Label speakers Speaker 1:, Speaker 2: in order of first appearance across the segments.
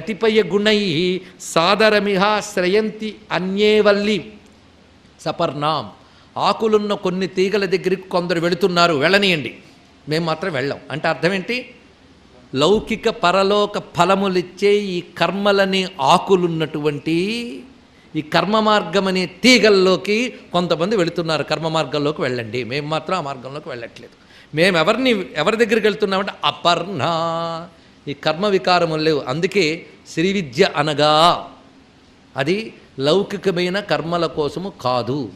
Speaker 1: కతిపయ గుణై సాదరమిహ శ్రయంతి అన్యేవల్లి సపర్ణాం. ఆకులున్న కొన్ని తీగల దగ్గరికి కొందరు వెళుతున్నారు. వెళ్ళనియండి. మేము మాత్రం వెళ్ళాం. అంటే అర్థం ఏంటి లౌకిక పరలోక ఫలములిచ్చే ఈ కర్మలని ఆకులున్నటువంటి ఈ కర్మ మార్గం అనే తీగల్లోకి కొంతమంది వెళుతున్నారు. కర్మ మార్గంలోకి వెళ్ళండి. మేము మాత్రం ఆ మార్గంలోకి వెళ్ళట్లేదు. మేము ఎవరిని ఎవరి దగ్గరికి వెళ్తున్నామంటే అపర్ణ. ఈ కర్మ వికారములు లేవు. అందుకే శ్రీ విద్య అనగా అది లౌకికమైన కర్మల కోసము కాదు.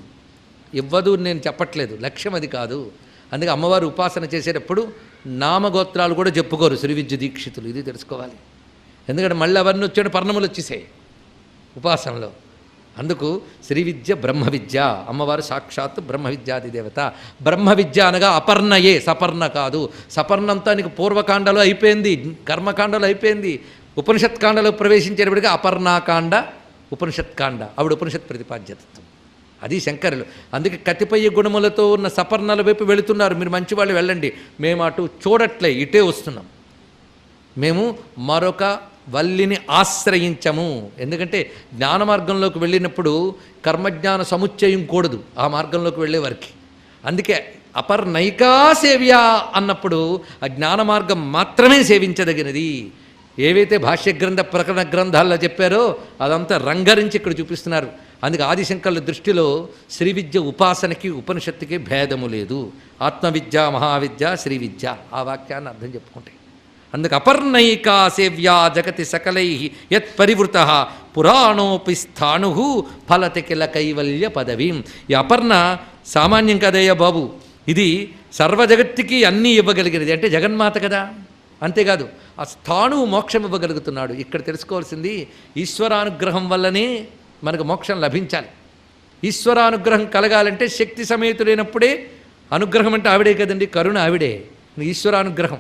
Speaker 1: ఇవ్వదు నేను చెప్పట్లేదు. లక్ష్యం అది కాదు. అందుకే అమ్మవారు ఉపాసన చేసేటప్పుడు నామగోత్రాలు కూడా చెప్పుకోరు శ్రీ విద్య దీక్షితులు. ఇది తెలుసుకోవాలి. ఎందుకంటే మళ్ళీ అవన్నీ వచ్చాడు పర్ణములు వచ్చేసాయి. ఉపాసనలో. అందుకు శ్రీ విద్య బ్రహ్మ విద్య అమ్మవారు సాక్షాత్తు బ్రహ్మ విద్యాది దేవత. బ్రహ్మ విద్య అనగా అపర్ణయే సపర్ణ కాదు. సపర్ణంతా నీకు పూర్వకాండలో అయిపోయింది కర్మకాండలో అయిపోయింది. ఉపనిషత్ కాండలో ప్రవేశించేటప్పటికి అపర్ణాకాండ ఉపనిషత్కాండ. ఆవిడ ఉపనిషత్ ప్రతిపాద్యతత్వం. అది శంకరులు. అందుకే కతిపయ్య గుణములతో ఉన్న సపర్ణల వైపు వెళుతున్నారు. మీరు మంచి వాళ్ళు వెళ్ళండి. మేము అటు చూడట్లే ఇటే వస్తున్నాం. మేము మరొక వల్లిని ఆశ్రయించము. ఎందుకంటే జ్ఞాన మార్గంలోకి వెళ్ళినప్పుడు కర్మజ్ఞాన సముచ్చయం కూడదు ఆ మార్గంలోకి వెళ్ళేవారికి అందుకే అపర్నైకా సేవ్య అన్నప్పుడు ఆ జ్ఞాన మార్గం మాత్రమే సేవించదగినది. ఏవైతే భాష్య గ్రంథ ప్రకరణ గ్రంథాల్లో చెప్పారో అదంతా రంగరించి ఇక్కడ చూపిస్తున్నారు. అందుకే ఆదిశంకర్ల దృష్టిలో శ్రీ విద్య ఉపాసనకి ఉపనిషత్తుకి భేదము లేదు. ఆత్మవిద్య మహావిద్య శ్రీ విద్య ఆ వాక్యాన్ని అర్థం చెప్పుకుంటాయి అందుకు అపర్ణైకా సేవ్యా జగతి సకలై యత్ పరివృత పురాణోపి స్థాణు ఫలతి కిల కైవల్య పదవీం. ఈ అపర్ణ సామాన్యం కదయ్యా బాబు ఇది సర్వజగత్తుకి అన్నీ ఇవ్వగలిగినది. అంటే జగన్మాత కదా? అంతేకాదు ఆ స్థాణువు మోక్షం ఇవ్వగలుగుతున్నాడు. ఇక్కడ తెలుసుకోవాల్సింది ఈశ్వరానుగ్రహం వల్లనే మనకు మోక్షం లభించాలి. ఈశ్వరానుగ్రహం కలగాలంటే శక్తి సమేతుడైనప్పుడే అనుగ్రహం అంటే ఆవిడే కదండి కరుణ ఆవిడే. ఈశ్వరానుగ్రహం.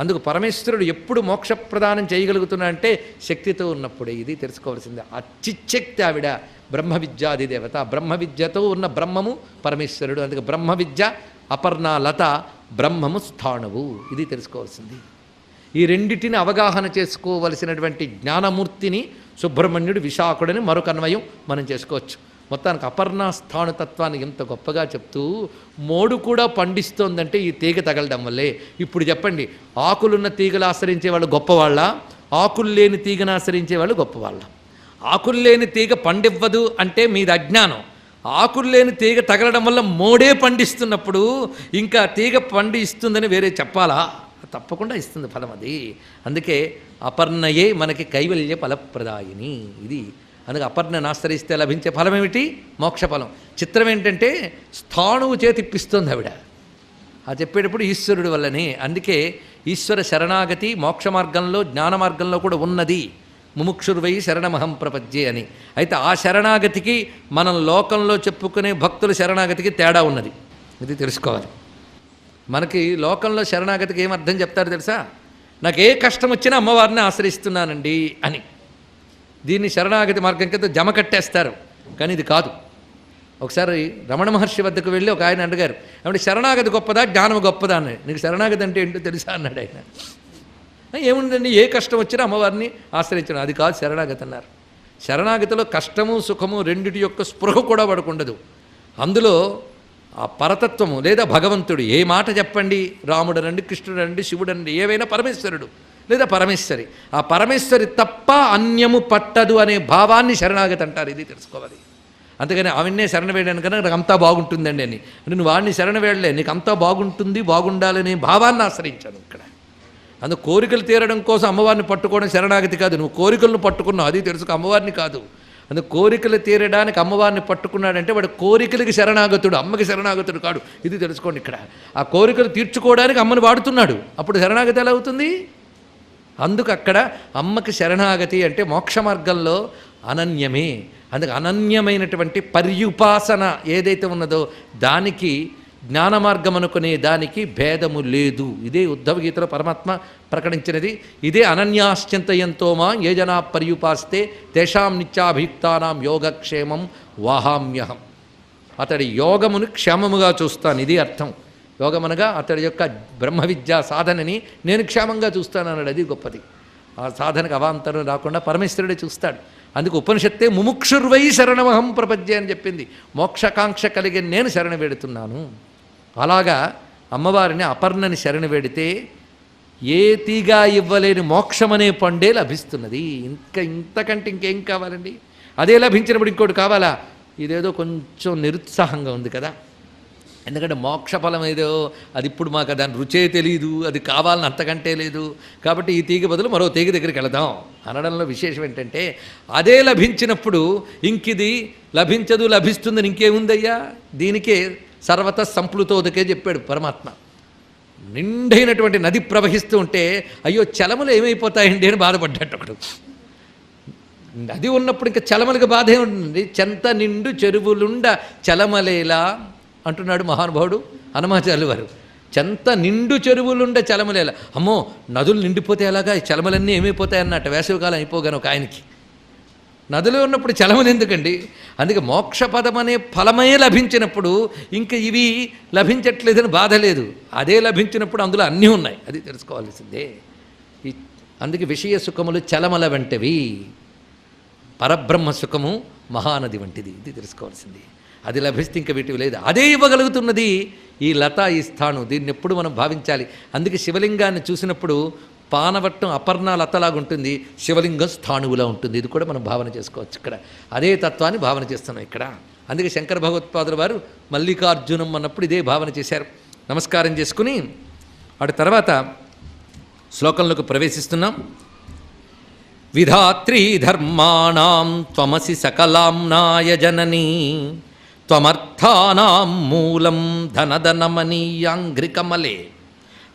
Speaker 1: అందుకు పరమేశ్వరుడు ఎప్పుడు మోక్ష ప్రదానం చేయగలుగుతున్నా అంటే శక్తితో ఉన్నప్పుడే. ఇది తెలుసుకోవాల్సిందే. ఆ చిచ్చక్తి ఆవిడ బ్రహ్మ విద్యాది దేవత. బ్రహ్మ విద్యతో ఉన్న బ్రహ్మము పరమేశ్వరుడు. అందుకు బ్రహ్మ విద్య అపర్ణ లత బ్రహ్మము స్థాణువు. ఇది తెలుసుకోవాల్సింది. ఈ రెండిటిని అవగాహన చేసుకోవలసినటువంటి జ్ఞానమూర్తిని సుబ్రహ్మణ్యుడు విశాఖుడని మరొక అన్వయం మనం చేసుకోవచ్చు. మొత్తానికి అపర్ణ స్థాణుతత్వాన్ని ఎంత గొప్పగా చెప్తూ మోడు కూడా పండిస్తోందంటే ఈ తీగ తగలడం వల్లే. ఇప్పుడు చెప్పండి ఆకులున్న తీగలు ఆశ్రయించే వాళ్ళు గొప్పవాళ్ళ ఆకులు లేని తీగను ఆశ్రయించే వాళ్ళు గొప్పవాళ్ళ. ఆకులు లేని తీగ పండివ్వదు అంటే మీది అజ్ఞానం. ఆకులు లేని తీగ తగలడం వల్ల మోడే పండిస్తున్నప్పుడు ఇంకా తీగ పండి ఇస్తుందని వేరే చెప్పాలా? తప్పకుండా ఇస్తుంది ఫలం అది. అందుకే అపర్ణయే మనకి కైవల్య ఫలప్రదాయిని. ఇది అందుకే అపర్ణను ఆశ్రయిస్తే లభించే ఫలం ఏమిటి? మోక్ష ఫలం చిత్రం ఏంటంటే స్థాణువు చేతిప్పిస్తుంది ఆవిడ. ఆ చెప్పేటప్పుడు ఈశ్వరుడు వల్లనే. అందుకే ఈశ్వర శరణాగతి మోక్ష మార్గంలో జ్ఞాన మార్గంలో కూడా ఉన్నది. ముముక్షుర్వై శరణమహం ప్రపద్యే అని. అయితే ఆ శరణాగతికి మనం లోకంలో చెప్పుకునే భక్తుల శరణాగతికి తేడా ఉన్నది. ఇది తెలుసుకోవాలి. మనకి లోకంలో శరణాగతికి ఏం అర్థం చెప్తారు తెలుసా? నాకు ఏ కష్టం వచ్చినా అమ్మవారిని ఆశ్రయిస్తున్నానండి అని. దీన్ని శరణాగతి మార్గం కింద జమ కట్టేస్తారు. కానీ ఇది కాదు. ఒకసారి రమణ మహర్షి వద్దకు వెళ్ళి ఒక ఆయన అడిగారు ఏమంటే శరణాగతి గొప్పదా జ్ఞానం గొప్పదా? అని. నీకు శరణాగతి అంటే ఏంటో తెలుసా? అన్నాడు ఆయన. ఏముందండి ఏ కష్టం వచ్చినా అమ్మవారిని ఆశ్రయించడం అది కాదు శరణాగతి అన్నారు. శరణాగతిలో కష్టము సుఖము రెండిటి యొక్క స్పృహ కూడా పడకుండదు. అందులో ఆ పరతత్వము లేదా భగవంతుడు ఏ మాట చెప్పండి? రాముడనండి కృష్ణుడనండి శివుడనండి ఏవైనా పరమేశ్వరుడు. లేదా పరమేశ్వరి. ఆ పరమేశ్వరి తప్ప అన్యము పట్టదు అనే భావాన్ని శరణాగతి అంటారు ఇది తెలుసుకోవాలి. అందుకని ఆవిన్నే శరణ వేయడానికి కన్నా నాకు అంతా బాగుంటుందండి అని. అంటే నువ్వు వాడిని శరణ వేయడలే నీకు అంతా బాగుంటుంది బాగుండాలనే భావాన్ని ఆశ్రయించాను ఇక్కడ. అందుకు కోరికలు తీరడం కోసం అమ్మవారిని పట్టుకోవడం శరణాగతి కాదు. నువ్వు కోరికలను పట్టుకున్నావు అది తెలుసుకో అమ్మవారిని కాదు. అందుకు కోరికలు తీరడానికి అమ్మవారిని పట్టుకున్నాడంటే వాడు కోరికలకి శరణాగతుడు అమ్మకి శరణాగతుడు కాడు. ఇది తెలుసుకోండి ఇక్కడ. ఆ కోరికలు తీర్చుకోవడానికి అమ్మని వాడుతున్నాడు. అప్పుడు శరణాగతి ఎలా అవుతుంది? అందుకు అక్కడ అమ్మకి శరణాగతి అంటే మోక్ష మార్గంలో అనన్యమే. అందుకు అనన్యమైనటువంటి పర్యుపాసన ఏదైతే ఉన్నదో దానికి జ్ఞాన మార్గం అనుకునే దానికి భేదము లేదు. ఇదే ఉద్ధవ గీతలో పరమాత్మ ప్రకటించినది. ఇదే అనన్యాశ్చింతయంతోమా ఏ జనా పర్యుపాస్తే తేషాం నిత్యాభియుక్తానాం యోగక్షేమం వాహామ్యహం. అతడి యోగమును క్షేమముగా చూస్తాను. ఇది అర్థం. యోగమనగా అతడి యొక్క బ్రహ్మ విద్యా సాధనని నేను క్షేమంగా చూస్తాను అన్నాడు అది గొప్పది. ఆ సాధనకు అవాంతరం రాకుండా పరమేశ్వరుడే చూస్తాడు. అందుకు ఉపనిషత్తే ముముక్షుర్వై శరణమహం ప్రపద్య అని చెప్పింది. మోక్షకాంక్ష కలిగి నేను శరణ వేడుతున్నాను. అలాగా అమ్మవారిని అపర్ణని శరణ వేడితే ఏ తీగా ఇవ్వలేని మోక్షమనే పండే లభిస్తున్నది. ఇంకా ఇంతకంటే ఇంకేం కావాలండి? అదే లభించినప్పుడు ఇంకోటి కావాలా? ఇదేదో కొంచెం నిరుత్సాహంగా ఉంది కదా. ఎందుకంటే మోక్ష ఫలం ఏదో అది ఇప్పుడు మాకు దాని రుచే తెలియదు అది కావాలని అంతకంటే లేదు. కాబట్టి ఈ తీగ బదులు మరో తీగ దగ్గరికి వెళదాం. అనడంలో విశేషం ఏంటంటే అదే లభించినప్పుడు ఇంకిది లభించదు లభిస్తుందని ఇంకేముందయ్యా? దీనికే సర్వత సంప్లుతోదకే చెప్పాడు పరమాత్మ. నిండైనటువంటి నది ప్రవహిస్తూ ఉంటే అయ్యో చలములు ఏమైపోతాయండి అని బాధపడ్డాడు ఒకడు నది ఉన్నప్పుడు ఇంకా చలమలకు బాధ ఏముంటుంది చెంత నిండు చెరువులుండ చలమలేలా అంటున్నాడు మహానుభావుడు హనుమాచార్యులు వారు. చెంత నిండు చెరువులుండే చలమలేలా అమ్మో నదులు నిండిపోతే ఎలాగా? ఈ చలమలన్నీ ఏమైపోతాయి అన్నట్టు వేసవికాలం అయిపోగాను ఒక ఆయనకి. నదులు ఉన్నప్పుడు చలమలు ఎందుకండి? అందుకే మోక్షపదం అనే ఫలమే లభించినప్పుడు ఇంకా ఇవి లభించట్లేదని బాధ లేదు. అదే లభించినప్పుడు అందులో అన్నీ ఉన్నాయి. అది తెలుసుకోవాల్సిందే. ఈ అందుకే విషయ సుఖములు చలమల వంటివి. పరబ్రహ్మ సుఖము మహానది వంటిది. ఇది తెలుసుకోవాల్సింది. అది లభిస్తే ఇంక వీటివి లేదు. అదే ఇవ్వగలుగుతున్నది ఈ లత ఈ స్థాను. దీన్ని ఎప్పుడు మనం భావించాలి? అందుకే శివలింగాన్ని చూసినప్పుడు పానవట్టం అపర్ణ లతలాగుంటుంది శివలింగం స్థాణువులా ఉంటుంది. ఇది కూడా మనం భావన చేసుకోవచ్చు ఇక్కడ. అదే తత్వాన్ని భావన చేస్తున్నాం ఇక్కడ. అందుకే శంకర భగవత్పాదుల వారు మల్లికార్జునం అన్నప్పుడు ఇదే భావన చేశారు. నమస్కారం చేసుకుని అటు తర్వాత శ్లోకంలోకి ప్రవేశిస్తున్నాం. విధాత్రీ ధర్మాణం త్వమసి సకలాంనాయ జననీ త్వమర్థానాం మూలం ధనధనమనీయాంఘ్రికమలే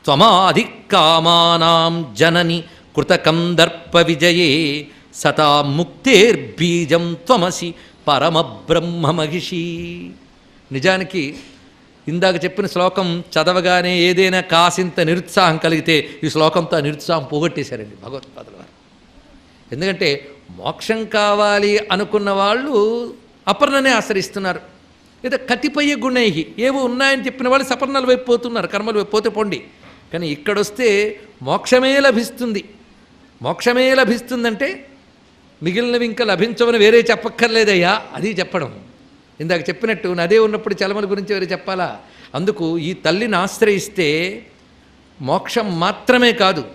Speaker 1: త్వమాధికామానాం జనని కృతకందర్ప విజయే. సతా ముక్తేర్బీజం త్వమసి పరమబ్రహ్మమహిషి నిజానికి ఇందాక చెప్పిన శ్లోకం చదవగానే ఏదైనా కాసింత నిరుత్సాహం కలిగితే ఈ శ్లోకంతో ఆ నిరుత్సాహం పోగొట్టేశారండి భగవత్పాదుల వారు. ఎందుకంటే మోక్షం కావాలి అనుకున్న వాళ్ళు అపర్ణనే ఆశ్రయిస్తున్నారు. లేదా కతిపయ్య గుణై ఏవో ఉన్నాయని చెప్పిన వాళ్ళు సపర్ణల వైపు పోతున్నారు కర్మల వైపు పోతే పోండి. కానీ ఇక్కడొస్తే మోక్షమే లభిస్తుంది. మోక్షమే లభిస్తుందంటే మిగిలినవి ఇంకా లభించవని వేరే చెప్పక్కర్లేదయ్యా అది చెప్పడం. ఇందాక చెప్పినట్టు నదే ఉన్నప్పుడు చలమల గురించి వేరే చెప్పాలా? అందుకు ఈ తల్లిని ఆశ్రయిస్తే మోక్షం మాత్రమే కాదు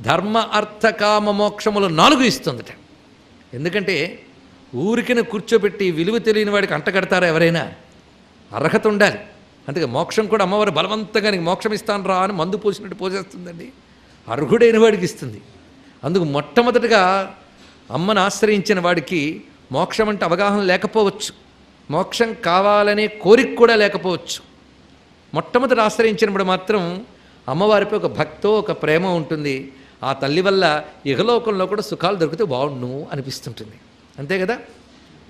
Speaker 1: ధర్మ అర్థ కామ మోక్షములు నాలుగు ఇస్తుందట. ఎందుకంటే ఊరికిన కూర్చోబెట్టి విలువ తెలియని వాడికి అంటగడతారా ఎవరైనా? అర్హత ఉండాలి. అందుకే మోక్షం కూడా అమ్మవారు బలవంతంగా నీకు మోక్షం ఇస్తాను రా అని మందు పోసినట్టు పోసేస్తుందండి. అర్హుడైన వాడికి ఇస్తుంది. అందుకు మొట్టమొదటిగా అమ్మను ఆశ్రయించిన వాడికి మోక్షం అంటే అవగాహన లేకపోవచ్చు. మోక్షం కావాలనే కోరిక కూడా లేకపోవచ్చు. మొట్టమొదటి ఆశ్రయించినప్పుడు మాత్రం అమ్మవారిపై ఒక భక్తో ఒక ప్రేమ ఉంటుంది. ఆ తల్లి వల్ల ఇహలోకంలో కూడా సుఖాలు దొరికితే బాగుండు అనిపిస్తుంటుంది. అంతే కదా?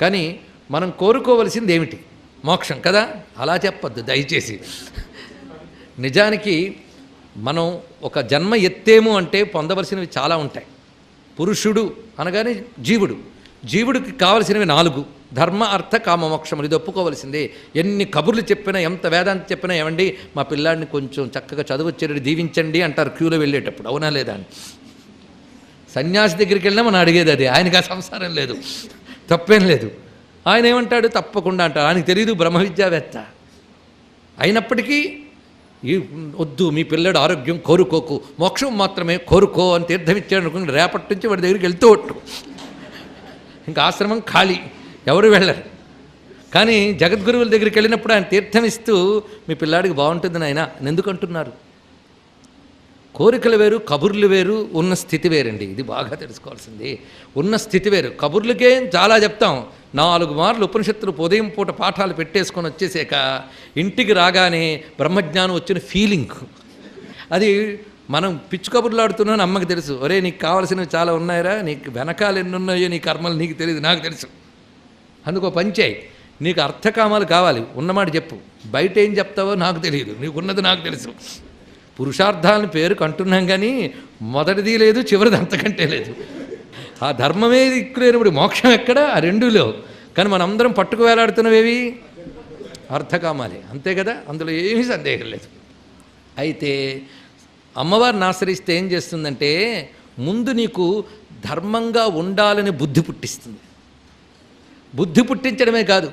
Speaker 1: కానీ మనం కోరుకోవలసింది ఏమిటి మోక్షం కదా? అలా చెప్పద్దు దయచేసి. నిజానికి మనం ఒక జన్మ ఎత్తేము అంటే పొందవలసినవి చాలా ఉంటాయి. పురుషుడు అనగానే జీవుడు. జీవుడికి కావలసినవి నాలుగు. ధర్మ అర్థ కామ ఇది ఒప్పుకోవలసిందే. ఎన్ని కబుర్లు చెప్పినా ఎంత వేదాంత చెప్పినా ఏమండి మా పిల్లాడిని కొంచెం చక్కగా చదువచ్చేటట్టు దీవించండి అంటారు క్యూలో వెళ్ళేటప్పుడు. అవునా లేదా అని. సన్యాసి దగ్గరికి వెళ్ళినా మనం అడిగేది అది. ఆయనకు ఆ సంసారం లేదు. తప్పేం లేదు. ఆయన ఏమంటాడు? తప్పకుండా అంటాడు. ఆయనకు తెలియదు బ్రహ్మ విద్యావేత్త అయినప్పటికీ ఈ వద్దు మీ పిల్లడు ఆరోగ్యం కోరుకోకు. మోక్షం మాత్రమే కోరుకో అని తీర్థం ఇచ్చాడు అనుకుని రేపటి నుంచి వాడి దగ్గరికి వెళ్తూ ఒట్టు ఇంకా ఆశ్రమం ఖాళీ ఎవరు వెళ్ళరు. కానీ జగద్గురువుల దగ్గరికి వెళ్ళినప్పుడు ఆయన తీర్థమిస్తూ మీ పిల్లాడికి బాగుంటుంది నాయన ఎందుకంటున్నారు ఎందుకు అంటున్నారు? కోరికలు వేరు కబుర్లు వేరు ఉన్న స్థితి వేరండి. ఇది బాగా తెలుసుకోవాల్సింది. ఉన్న స్థితి వేరు. కబుర్లకే చాలా చెప్తాం. నాలుగు మార్లు ఉపనిషత్తులు ఉదయం పూట పాఠాలు పెట్టేసుకొని వచ్చేసాక ఇంటికి రాగానే బ్రహ్మజ్ఞానం వచ్చిన ఫీలింగ్ అది మనం పిచ్చు కబుర్లు ఆడుతున్నాను అమ్మకి తెలుసు. ఒరే నీకు కావాల్సినవి చాలా ఉన్నాయరా. నీకు వెనకాల ఎన్ని ఉన్నాయో నీ కర్మలు నీకు తెలియదు నాకు తెలుసు. అందుకో పంచాయి నీకు అర్థకామాలు కావాలి. ఉన్నమాట చెప్పు. బయట ఏం చెప్తావో నాకు తెలియదు నీకున్నది నాకు తెలుసు. పురుషార్థాలని పేరు కంటున్నాం కానీ మొదటిది లేదు చివరిది అంతకంటే లేదు. ఆ ధర్మమే దిక్కులేనప్పుడు మోక్షం ఎక్కడ? ఆ రెండులో కానీ మనందరం పట్టుకు వేలాడుతున్నవేవి అర్థకామాలే అంతే కదా? అందులో ఏమీ సందేహం లేదు. అయితే అమ్మవారిని ఆశ్రయిస్తే ఏం చేస్తుందంటే ముందు నీకు ధర్మంగా ఉండాలని బుద్ధి పుట్టిస్తుంది. బుద్ధి పుట్టించడమే కాదు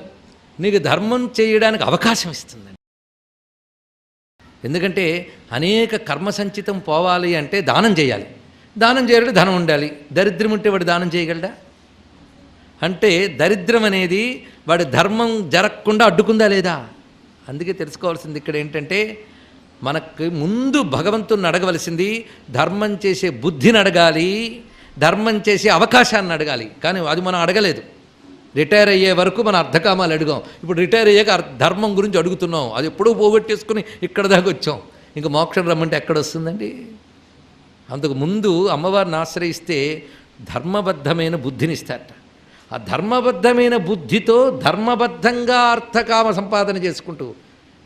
Speaker 1: నీకు ధర్మం చేయడానికి అవకాశం ఇస్తుందండి ఎందుకంటే అనేక కర్మ సంచితం పోవాలి అంటే దానం చేయాలి. దానం చేయాలంటే ధనం ఉండాలి. దరిద్రం ఉంటే వాడు దానం చేయగలడా? అంటే దరిద్రం అనేది వాడి ధర్మం జరగకుండా అడ్డుకుందా లేదా? అందుకే తెలుసుకోవాల్సింది ఇక్కడ ఏంటంటే మనకు ముందు భగవంతుని అడగవలసింది ధర్మం చేసే బుద్ధిని అడగాలి ధర్మం చేసే అవకాశాన్ని అడగాలి. కానీ అది మనం అడగలేదు. రిటైర్ అయ్యే వరకు మన అర్ధకామాలు అడిగాం. ఇప్పుడు రిటైర్ అయ్యాక ధర్మం గురించి అడుగుతున్నాం. అది ఎప్పుడూ పోగొట్టేసుకుని ఇక్కడ దాకా వచ్చాం. ఇంకా మోక్షం రమ్మంటే ఎక్కడ వస్తుందండి? అందుకు ముందు అమ్మవారిని ఆశ్రయిస్తే ధర్మబద్ధమైన బుద్ధినిస్తారట. ఆ ధర్మబద్ధమైన బుద్ధితో ధర్మబద్ధంగా అర్థకామ సంపాదన చేసుకుంటూ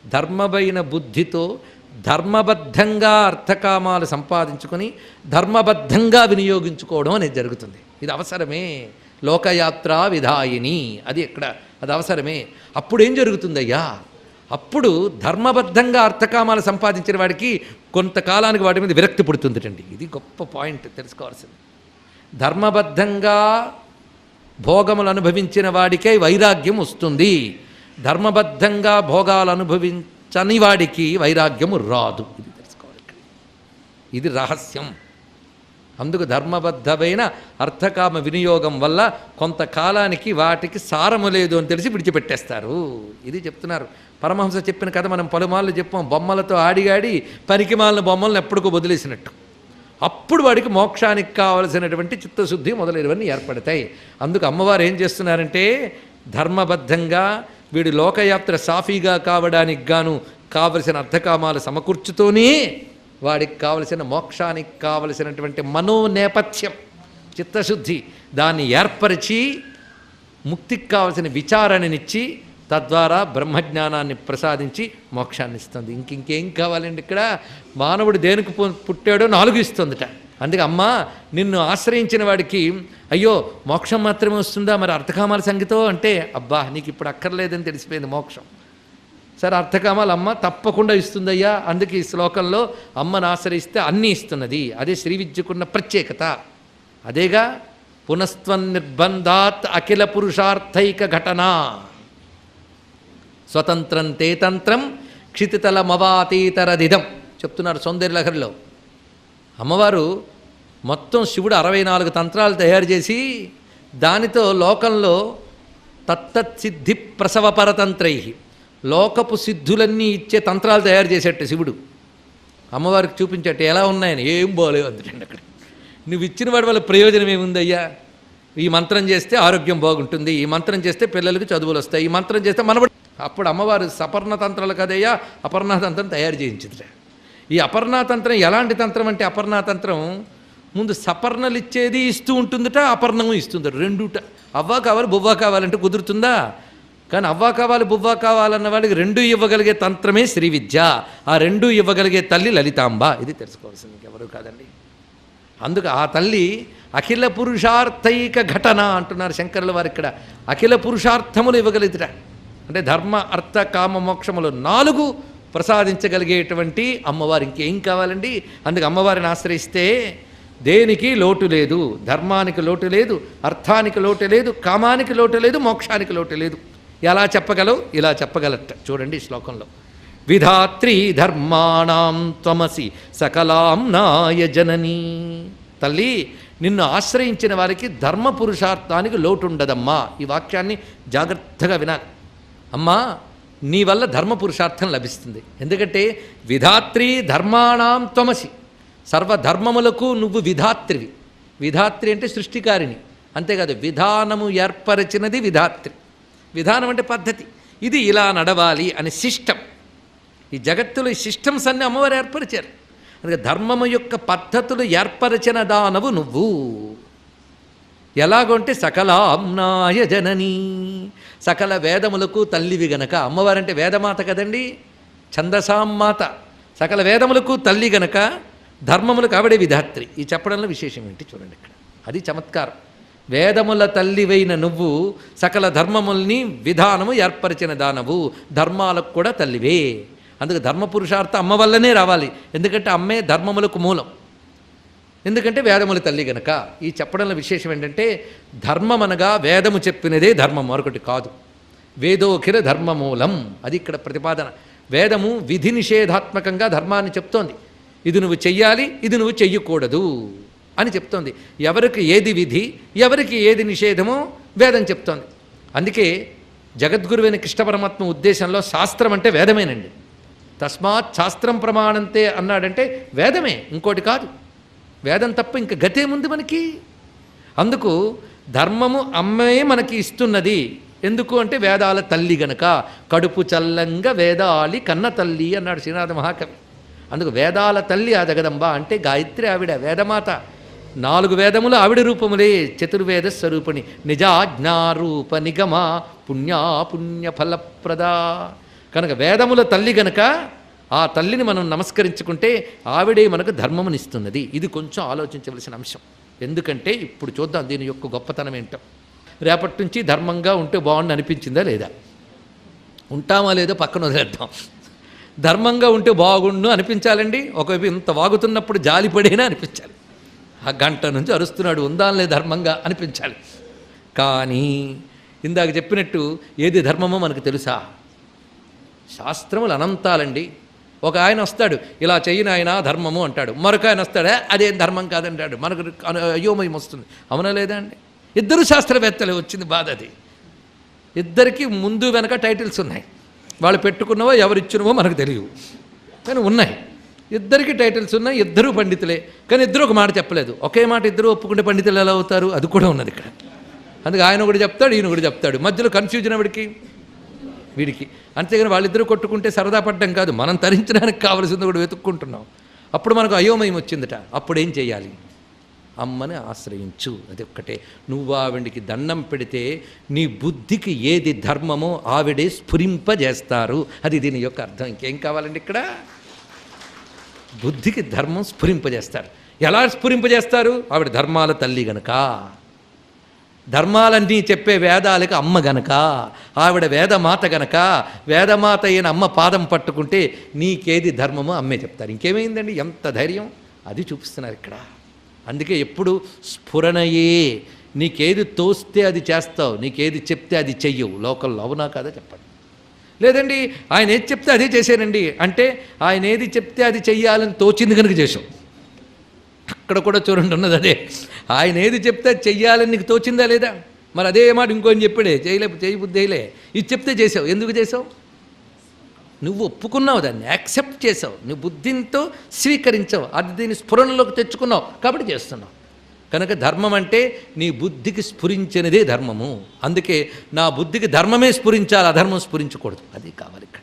Speaker 1: ధర్మమైన బుద్ధితో ధర్మబద్ధంగా అర్థకామాలు సంపాదించుకొని ధర్మబద్ధంగా వినియోగించుకోవడం అనేది జరుగుతుంది. ఇది అవసరమే. లోకయాత్రా విధాయిని. అది ఎక్కడ? అది అవసరమే. అప్పుడేం జరుగుతుందయ్యా? అప్పుడు ధర్మబద్ధంగా అర్థకామాలు సంపాదించిన వాడికి కొంతకాలానికి వాటి మీద విరక్తి పుడుతుందిటండి. ఇది గొప్ప పాయింట్ తెలుసుకోవాల్సింది. ధర్మబద్ధంగా భోగములు అనుభవించిన వాడికే వైరాగ్యం వస్తుంది. ధర్మబద్ధంగా భోగాలు అనుభవించని వాడికి వైరాగ్యము రాదు. ఇది తెలుసుకోవాలి ఇది రహస్యం. అందుకు ధర్మబద్ధమైన అర్థకామ వినియోగం వల్ల కొంతకాలానికి వాటికి సారము లేదు అని తెలిసి విడిచిపెట్టేస్తారు. ఇది చెప్తున్నారు. పరమహంస చెప్పిన కథ మనం పలుమార్లు చెప్పాం. బొమ్మలతో ఆడిగాడి పనికిమాలిన బొమ్మలను ఎప్పటికో వదిలేసినట్టు. అప్పుడు వాడికి మోక్షానికి కావలసినటువంటి చిత్తశుద్ధి మొదలైనవన్నీ ఏర్పడతాయి. అందుకు అమ్మవారు ఏం చేస్తున్నారంటే ధర్మబద్ధంగా వీడు లోకయాత్ర సాఫీగా కావడానికి గాను కావలసిన అర్థకామాలు సమకూర్చుతూనే వాడికి కావలసిన మోక్షానికి కావలసినటువంటి మనోనేపథ్యం చిత్తశుద్ధి దాన్ని ఏర్పరిచి ముక్తికి కావలసిన విచారణనిచ్చి తద్వారా బ్రహ్మజ్ఞానాన్ని ప్రసాదించి మోక్షాన్ని ఇస్తుంది ఇంకింకేం కావాలండి ఇక్కడ? మానవుడు దేనికి పు- పుట్టాడో నాలుగు ఇస్తుందిట. అందుకే అమ్మ నిన్ను ఆశ్రయించిన వాడికి అయ్యో మోక్షం మాత్రమే వస్తుందా? మరి అర్థకామాల సంగీతం అంటే అబ్బా నీకు ఇప్పుడు అక్కర్లేదని తెలిసిపోయింది మోక్షం. సరే అర్థకామాలు అమ్మ తప్పకుండా ఇస్తుందయ్యా. అందుకే ఈ శ్లోకంలో అమ్మను ఆశ్రయిస్తే అన్నీ ఇస్తున్నది. అదే శ్రీ విద్యకున్న ప్రత్యేకత. అదేగా పునస్త్వ నిర్బంధాత్ అఖిల పురుషార్థైక ఘటన. స్వతంత్రం తేతంత్రం క్షితితల క్షితితలమవాతీతరదిదం. చెప్తున్నారు సౌందర్యలహరిలో అమ్మవారు మొత్తం శివుడు అరవై నాలుగు తంత్రాలు తయారు చేసి దానితో లోకంలో తత్తత్సిద్ధి ప్రసవ పరతంత్రై లోకపు సిద్ధులన్నీ ఇచ్చే తంత్రాలు తయారు చేసేట శివుడు. అమ్మవారికి చూపించట ఎలా ఉన్నాయని. ఏం బాగోలేవు అందుకండి అక్కడ. నువ్వు ఇచ్చిన వాడి వల్ల ప్రయోజనం ఏముందయ్యా? ఈ మంత్రం చేస్తే ఆరోగ్యం బాగుంటుంది. ఈ మంత్రం చేస్తే పిల్లలకి చదువులు వస్తాయి. ఈ మంత్రం చేస్తే మనబడి అప్పుడు అమ్మవారు సపర్ణ తంత్రాలు కదయ్యా? అపర్ణ తంత్రం తయారు చేయించిందిరా ఈ అపర్ణా తంత్రం ఎలాంటి తంత్రం అంటే అపర్ణా తంత్రం ముందు సపర్ణలు ఇచ్చేది ఇస్తూ ఉంటుందట అపర్ణము ఇస్తుందట. రెండుట. అవ్వ కావాలి బువ్వ కావాలంటే కుదురుతుందా? కానీ అవ్వ కావాలి బువ్వ కావాలన్న వాడికి రెండు ఇవ్వగలిగే తంత్రమే శ్రీ విద్య. ఆ రెండు ఇవ్వగలిగే తల్లి లలితాంబ. ఇది తెలుసుకోవాల్సింది ఎవరు కాదండి. అందుకు ఆ తల్లి అఖిల పురుషార్థైక ఘటన అంటున్నారు శంకర్ల వారు ఇక్కడ. అఖిల పురుషార్థములు ఇవ్వగలిగితే అంటే ధర్మ అర్థ కామ మోక్షములు నాలుగు ప్రసాదించగలిగేటువంటి అమ్మవారు ఇంకేం కావాలండి? అందుకు అమ్మవారిని ఆశ్రయిస్తే దేనికి లోటు లేదు? ధర్మానికి లోటు లేదు అర్థానికి లోటు లేదు కామానికి లోటు లేదు మోక్షానికి లోటు లేదు. ఎలా చెప్పగలవు? ఇలా చెప్పగలట. చూడండి శ్లోకంలో. విధాత్రి ధర్మాణం త్వమసి సకలాం నాయ జనని. తల్లి నిన్ను ఆశ్రయించిన వారికి ధర్మ పురుషార్థానికి లోటు ఉండదమ్మా. ఈ వాక్యాన్ని జాగ్రత్తగా వినాలి. అమ్మా నీ వల్ల ధర్మ పురుషార్థం లభిస్తుంది. ఎందుకంటే విధాత్రి ధర్మాణం త్వమసి. సర్వధర్మములకు నువ్వు విధాత్రివి. విధాత్రి అంటే సృష్టికారిణి. అంతేకాదు విధానము ఏర్పరచినది విధాత్రి. విధానం అంటే పద్ధతి. ఇది ఇలా నడవాలి అని సిస్టమ్ ఈ జగత్తులో ఈ సిస్టమ్స్ అన్నీ అమ్మవారు ఏర్పరిచారు. అందుకే ధర్మము యొక్క పద్ధతులు ఏర్పరచిన దానవు నువ్వు. ఎలాగంటే సకలాంనాయ జననీ. సకల వేదములకు తల్లివి గనక. అమ్మవారంటే వేదమాత కదండి? ఛందసాం మాత. సకల వేదములకు తల్లి గనక ధర్మములకు ఆవిడే విధాత్రి. ఈ చెప్పడంలో విశేషం ఏంటి చూడండి ఇక్కడ. అది చమత్కారం. వేదముల తల్లివైన నువ్వు సకల ధర్మముల్ని విధానము ఏర్పరిచిన దానవు. ధర్మాలకు కూడా తల్లివే. అందుకు ధర్మ పురుషార్థ అమ్మ వల్లనే రావాలి. ఎందుకంటే అమ్మే ధర్మములకు మూలం. ఎందుకంటే వేదముల తల్లి గనక ఈ చెప్పడంలో విశేషం ఏంటంటే ధర్మం అనగా వేదము చెప్పినదే ధర్మం మరొకటి కాదు. వేదోఖిల ధర్మమూలం. అది ఇక్కడ ప్రతిపాదన. వేదము విధి నిషేధాత్మకంగా ధర్మాన్ని చెప్తోంది. ఇది నువ్వు చెయ్యాలి ఇది నువ్వు చెయ్యకూడదు అని చెప్తోంది. ఎవరికి ఏది విధి ఎవరికి ఏది నిషేధమో వేదం చెప్తోంది. అందుకే జగద్గురువైన కృష్ణ పరమాత్మ ఉద్దేశంలో శాస్త్రం అంటే వేదమేనండి. తస్మాత్ శాస్త్రం ప్రమాణంతే అన్నాడంటే వేదమే ఇంకోటి కాదు. వేదం తప్ప ఇంక గతేముంది మనకి? అందుకు ధర్మము అమ్మే మనకి ఇస్తున్నది. ఎందుకు అంటే వేదాల తల్లి గనక కడుపు చల్లంగా వేదాలి కన్న తల్లి అన్నాడు శ్రీనాథ మహాకవి. అందుకు వేదాల తల్లి ఆ జగదంబ అంటే గాయత్రి ఆవిడ వేదమాత. నాలుగు వేదములు ఆవిడ రూపములే. చతుర్వేద స్వరూపిణి. నిజాజ్ఞారూప నిగమ పుణ్యా పుణ్య కనుక వేదముల తల్లి గనక ఆ తల్లిని మనం నమస్కరించుకుంటే ఆవిడే మనకు ధర్మమునిస్తున్నది ఇది కొంచెం ఆలోచించవలసిన అంశం. ఎందుకంటే ఇప్పుడు చూద్దాం దీని యొక్క గొప్పతనం ఏంటో. రేపటి నుంచి ధర్మంగా ఉంటే బాగుండు అనిపించిందా లేదా? ఉంటామా లేదో పక్కన వదిలేద్దాం. ధర్మంగా ఉంటే బాగుండు అనిపించాలండి. ఒకవైపు ఇంత వాగుతున్నప్పుడు జాలిపడేనా అనిపించాలి. ఆ గంట నుంచి అరుస్తున్నాడు ఉందాలే ధర్మంగా అనిపించాలి. కానీ ఇందాక చెప్పినట్టు ఏది ధర్మమో మనకు తెలుసా? శాస్త్రములు అనంతాలండి. ఒక ఆయన వస్తాడు ఇలా చేయని ఆయన ధర్మము అంటాడు. మరొక ఆయన వస్తాడే అదేం ధర్మం కాదంటాడు. మనకు అయోమయం వస్తుంది. అవునా లేదా అండి? ఇద్దరు శాస్త్రవేత్తలే వచ్చింది బాధ అది. ఇద్దరికి ముందు వెనక టైటిల్స్ ఉన్నాయి. వాళ్ళు పెట్టుకున్నవో ఎవరు ఇచ్చినవో మనకు తెలియదు కానీ ఉన్నాయి. ఇద్దరికి టైటిల్స్ ఉన్నాయి ఇద్దరు పండితులే. కానీ ఇద్దరు ఒక మాట చెప్పలేదు. ఒకే మాట ఇద్దరు ఒప్పుకుంటే పండితులు ఎలా అవుతారు? అది కూడా ఉన్నది ఇక్కడ. అందుకే ఆయన కూడా చెప్తాడు ఈయన కూడా చెప్తాడు. మధ్యలో కన్ఫ్యూజన్ ఎవడికి వీడికి. అంతేగాని వాళ్ళిద్దరూ కొట్టుకుంటే సరదా పడ్డం కాదు. మనం తరించడానికి కావలసింది కూడా వెతుక్కుంటున్నాం. అప్పుడు మనకు అయోమయం వచ్చిందట. అప్పుడు ఏం చేయాలి? అమ్మని ఆశ్రయించు. అది ఒక్కటే. నువ్వు ఆవిడికి దండం పెడితే నీ బుద్ధికి ఏది ధర్మమో ఆవిడే స్ఫురింపజేస్తారు. అది దీని యొక్క అర్థం. ఇంకేం కావాలండి ఇక్కడ? బుద్ధికి ధర్మం స్ఫురింపజేస్తారు. ఎలా స్ఫురింపజేస్తారు? ఆవిడ ధర్మాల తల్లి గనక. ధర్మాలన్నీ చెప్పే వేదాలకు అమ్మ గనక ఆవిడ వేదమాత గనక వేదమాత అయిన అమ్మ పాదం పట్టుకుంటే నీకేది ధర్మమో అమ్మే చెప్తారు. ఇంకేమైందండి? ఎంత ధైర్యం? అది చూపిస్తున్నారు ఇక్కడ. అందుకే ఎప్పుడు స్ఫురణయే నీకేది తోస్తే అది చేస్తావు నీకేది చెప్తే అది చెయ్యవు. లోకల్లో అవునా కాదా చెప్పండి. లేదండి ఆయన ఏది చెప్తే అదే చేశానండి అంటే ఆయన ఏది చెప్తే అది చెయ్యాలని తోచింది కనుక చేసావు అక్కడ కూడా చూడండి ఉన్నది అదే. ఆయన ఏది చెప్తే చెయ్యాలని నీకు తోచిందా లేదా? మరి అదే మాట ఇంకోని చెప్పాడే చేయలే చేయబుద్ధి చేయలే ఇది చెప్తే చేసావు ఎందుకు చేసావు? నువ్వు ఒప్పుకున్నావు దాన్ని యాక్సెప్ట్ చేసావు. నువ్వు బుద్ధితో స్వీకరించావు. అది దీన్ని స్ఫురణలోకి తెచ్చుకున్నావు కాబట్టి చేస్తున్నావు. కనుక ధర్మం అంటే నీ బుద్ధికి స్ఫురించినదే ధర్మము. అందుకే నా బుద్ధికి ధర్మమే స్ఫురించాలి అధర్మం స్ఫురించకూడదు. అది కావాలి ఇక్కడ.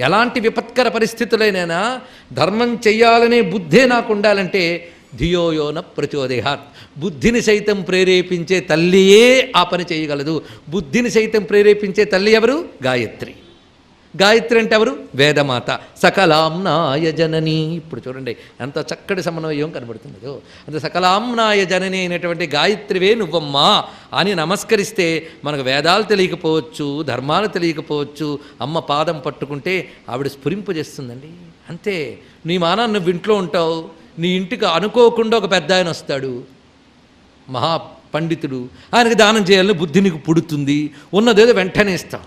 Speaker 1: ఎలాంటి విపత్కర పరిస్థితులైనా ధర్మం చెయ్యాలనే బుద్ధే నాకు ఉండాలంటే ధియోయోన ప్రచోదయాత్. బుద్ధిని సైతం ప్రేరేపించే తల్లియే ఆ పని చేయగలదు. బుద్ధిని సైతం ప్రేరేపించే తల్లి ఎవరు? గాయత్రి. గాయత్రి అంటే ఎవరు? వేదమాత. సకలాంనాయ జనని. ఇప్పుడు చూడండి ఎంత చక్కటి సమన్వయం కనబడుతున్నదో. అంత సకలాంనాయ జనని అయినటువంటి గాయత్రివే నువ్వమ్మా అని నమస్కరిస్తే మనకు వేదాలు తెలియకపోవచ్చు ధర్మాలు తెలియకపోవచ్చు అమ్మ పాదం పట్టుకుంటే ఆవిడ స్ఫురింపజేస్తుందండి అంతే. నీ మానా నువ్వు ఇంట్లో ఉంటావు నీ ఇంటికి అనుకోకుండా ఒక పెద్ద ఆయన వస్తాడు. మహా పండితుడు ఆయనకి దానం చేయాలని బుద్ధి నీకు పుడుతుంది. ఉన్నదేదో వెంటనే ఇస్తాం.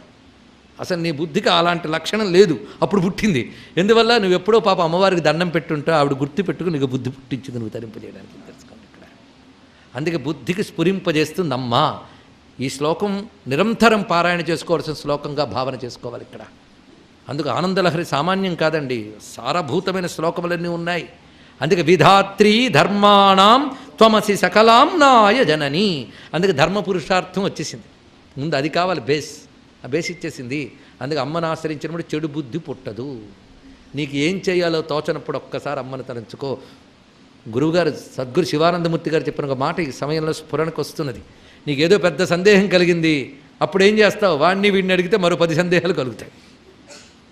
Speaker 1: అసలు నీ బుద్ధికి అలాంటి లక్షణం లేదు. అప్పుడు పుట్టింది. ఎందువల్ల? నువ్వు ఎప్పుడో పాప అమ్మవారికి దండం పెట్టుంటా ఆవిడ గుర్తు పెట్టుకుని నీకు బుద్ధి పుట్టించింది నువ్వు తరింపజేయడానికి తెలుసుకోండి ఇక్కడ. అందుకే బుద్ధికి స్ఫురింపజేస్తుంది అమ్మా ఈ శ్లోకం నిరంతరం పారాయణ చేసుకోవాల్సిన శ్లోకంగా భావన చేసుకోవాలి ఇక్కడ. అందుకు ఆనందలహరి సామాన్యం కాదండి. సారభూతమైన శ్లోకములన్నీ ఉన్నాయి. అందుకే విధాత్రి ధర్మాణం త్వమసి సకలాంనాయ జనని. అందుకే ధర్మ పురుషార్థం వచ్చేసింది. ముందు అది కావాలి బేస్. ఆ బేస్ ఇచ్చేసింది అందుకే అమ్మను ఆశ్రయించినప్పుడు చెడు బుద్ధి పుట్టదు. నీకు ఏం చేయాలో తోచనప్పుడు ఒక్కసారి అమ్మను తలంచుకో. గురువుగారు సద్గురు శివానందమూర్తి గారు చెప్పిన ఒక మాట ఈ సమయంలో స్ఫురణకు వస్తున్నది. నీకేదో పెద్ద సందేహం కలిగింది. అప్పుడు ఏం చేస్తావు? వాడిని వీడిని అడిగితే మరో పది సందేహాలు కలుగుతాయి.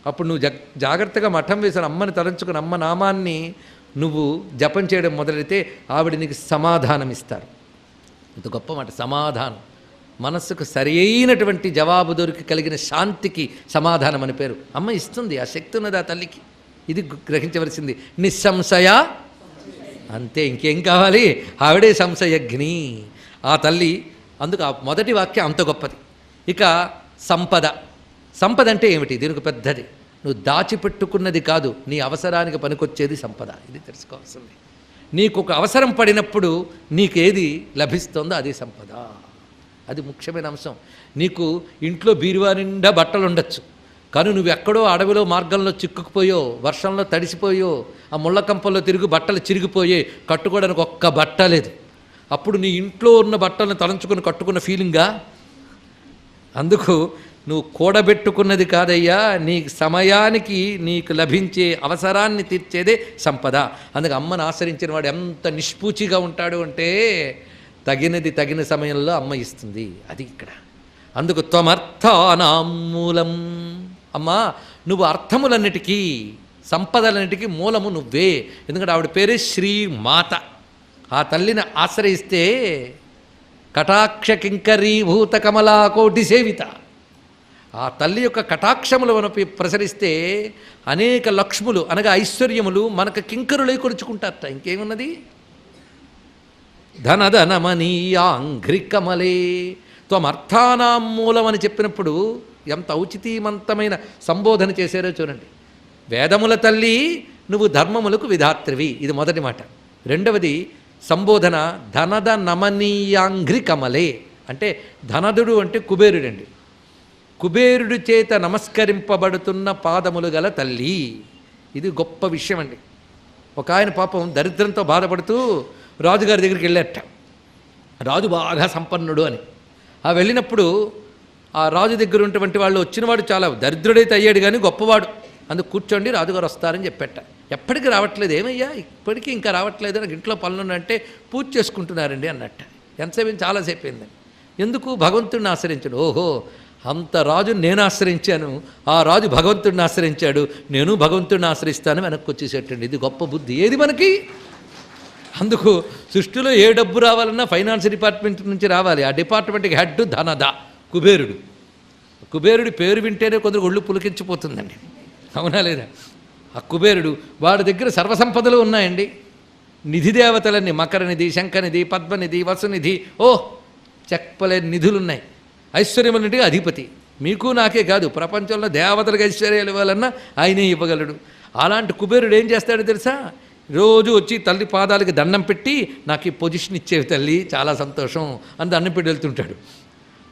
Speaker 1: అప్పుడు నువ్వు జ జాగ్రత్తగా మఠం వేసిన అమ్మని తలంచుకుని అమ్మ నామాన్ని నువ్వు జపం చేయడం మొదలైతే ఆవిడ నీకు సమాధానం ఇస్తారు ఇంత గొప్ప మాట సమాధానం. మనస్సుకు సరి అయినటువంటి జవాబు దొరికి కలిగిన శాంతికి సమాధానం అని పేరు. అమ్మ ఇస్తుంది ఆ శక్తి ఉన్నది ఆ తల్లికి. ఇది గ్రహించవలసింది. నిస్సంశయ. అంతే ఇంకేం కావాలి? ఆవిడే సంశయగ్ని. ఆ తల్లి అందుకు ఆ మొదటి వాక్యం అంత గొప్పది. ఇక సంపద. సంపద అంటే ఏమిటి? దీనికి పెద్దది. నువ్వు దాచిపెట్టుకున్నది కాదు నీ అవసరానికి పనికొచ్చేది సంపద. ఇది తెలుసుకోవాల్సింది. నీకు ఒక అవసరం పడినప్పుడు నీకేది లభిస్తుందో అది సంపద. అది ముఖ్యమైన అంశం. నీకు ఇంట్లో బీరువా నిండా బట్టలు ఉండొచ్చు కానీ నువ్వు ఎక్కడో అడవిలో మార్గంలో చిక్కుకుపోయో వర్షంలో తడిసిపోయో ఆ ముళ్ళకంపంలో తిరిగి బట్టలు చిరిగిపోయే కట్టుకోవడానికి ఒక్క బట్ట లేదు. అప్పుడు నీ ఇంట్లో ఉన్న బట్టలను తలంచుకుని కట్టుకున్న ఫీలింగా? అందుకు నువ్వు కూడబెట్టుకున్నది కాదయ్యా నీ సమయానికి నీకు లభించే అవసరాన్ని తీర్చేదే సంపద. అందుకు అమ్మను ఆశ్రయించిన వాడు ఎంత నిష్పూచిగా ఉంటాడు అంటే తగినది తగిన సమయంలో అమ్మ ఇస్తుంది. అది ఇక్కడ. అందుకు త్వమర్థానాం మూలం. అమ్మా నువ్వు అర్థములన్నిటికీ సంపదలన్నిటికీ మూలము నువ్వే. ఎందుకంటే ఆవిడ పేరే శ్రీమాత. ఆ తల్లిని ఆశ్రయిస్తే కటాక్ష కింకరీభూత కమలాకోటి సేవిత. ఆ తల్లి యొక్క కటాక్షములు మనపై ప్రసరిస్తే అనేక లక్ష్ములు అనగా ఐశ్వర్యములు మనకు కింకరులై కొలుచుకుంటారట. ఇంకేమున్నది? ధనధనమనీయాంఘ్రి కమలే మూలం మూలమని చెప్పినప్పుడు ఎంత ఔచితీమంతమైన సంబోధన చేశారో చూడండి. వేదముల తల్లి నువ్వు ధర్మములకు విధాత్రివి. ఇది మొదటి మాట. రెండవది సంబోధన ధనద నమనీయాంఘ్రి కమలే అంటే ధనదుడు అంటే కుబేరుడండి. కుబేరుడు చేత నమస్కరింపబడుతున్న పాదములు గల తల్లి. ఇది గొప్ప విషయం అండి ఒక ఆయన పాపం దరిద్రంతో బాధపడుతూ రాజుగారి దగ్గరికి వెళ్ళారట రాజు బాగా సంపన్నుడు అని. ఆ వెళ్ళినప్పుడు ఆ రాజు దగ్గర ఉన్నటువంటి వాళ్ళు వచ్చినవాడు చాలా దరిద్రుడైతే అయ్యాడు కానీ గొప్పవాడు. అందుకు కూర్చోండి రాజుగారు వస్తారని చెప్పేట. ఎప్పటికీ రావట్లేదు ఏమయ్యా? ఇప్పటికీ ఇంకా రావట్లేదు నాకు ఇంట్లో పనులున్నంటే పూజ చేసుకుంటున్నారండి అన్నట్ట. ఎంతసేపు చాలాసేపు అయిందని ఎందుకు? భగవంతుడిని ఆశ్రయించాడు. ఓహో అంత రాజుని నేను ఆశ్రయించాను. ఆ రాజు భగవంతుడిని ఆశ్రయించాడు. నేను భగవంతుడిని ఆశ్రయిస్తాను వెనక్కి వచ్చేసేటండి. ఇది గొప్ప బుద్ధి. ఏది మనకి? అందుకు సృష్టిలో ఏ డబ్బు రావాలన్నా ఫైనాన్స్ డిపార్ట్మెంట్ నుంచి రావాలి. ఆ డిపార్ట్మెంట్కి హెడ్ ధనద కుబేరుడు. కుబేరుడి పేరు వింటేనే కొందరు ఒళ్ళు పులికించిపోతుందండి. అవునా లేదా? ఆ కుబేరుడు వాడి దగ్గర సర్వసంపదలు ఉన్నాయండి. నిధి దేవతలన్నీ మకర నిధి శంఖనిధి పద్మనిధి వసునిధి ఓ చెప్పలేని నిధులున్నాయి. ఐశ్వర్యములన్నిటికీ అధిపతి. మీకు నాకే కాదు ప్రపంచంలో దేవతలకు ఐశ్వర్యాలు ఇవ్వాలన్నా ఆయనే ఇవ్వగలడు. అలాంటి కుబేరుడు ఏం చేస్తాడో తెలుసా? రోజు వచ్చి తల్లి పాదాలకి దండం పెట్టి నాకు ఈ పొజిషన్ ఇచ్చేవి తల్లి చాలా సంతోషం అని దండం పెట్టి వెళ్తుంటాడు.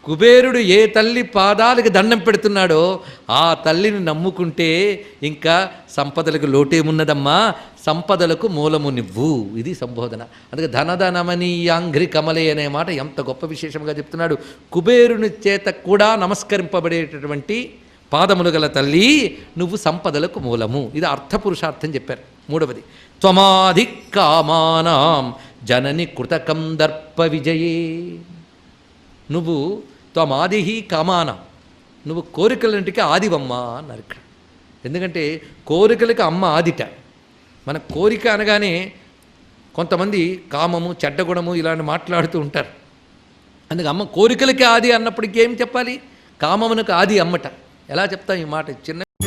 Speaker 1: కుబేరుడు ఏ తల్లి పాదాలకి దండం పెడుతున్నాడో ఆ తల్లిని నమ్ముకుంటే ఇంకా సంపదలకు లోటేమున్నదమ్మా సంపదలకు మూలము నివ్వు ఇది సంబోధన. అందుకే ధనధనమనీయాంఘ్రి కమలే అనే మాట ఎంత గొప్ప విశేషంగా చెప్తున్నాడు. కుబేరుని చేత కూడా నమస్కరింపబడేటటువంటి పాదములు గల తల్లి నువ్వు సంపదలకు మూలము. ఇది అర్థపురుషార్థం చెప్పారు. మూడవది. త్వమాధి కామానాం జనని కృతకం దర్ప విజయే. నువ్వు త్వమాదిహి కామాన. నువ్వు కోరికలంటికి ఆదివమ్మ అన్నారు ఇక్కడ. ఎందుకంటే కోరికలకి అమ్మ ఆదిట. మన కోరిక అనగానే కొంతమంది కామము చెడ్డగుణము ఇలాంటి మాట్లాడుతూ ఉంటారు. అందుకే అమ్మ కోరికలకి ఆది అన్నప్పటికీ ఏం చెప్పాలి? కామమునకు ఆది అమ్మట. ఎలా చెప్తాం ఈ మాట? చిన్న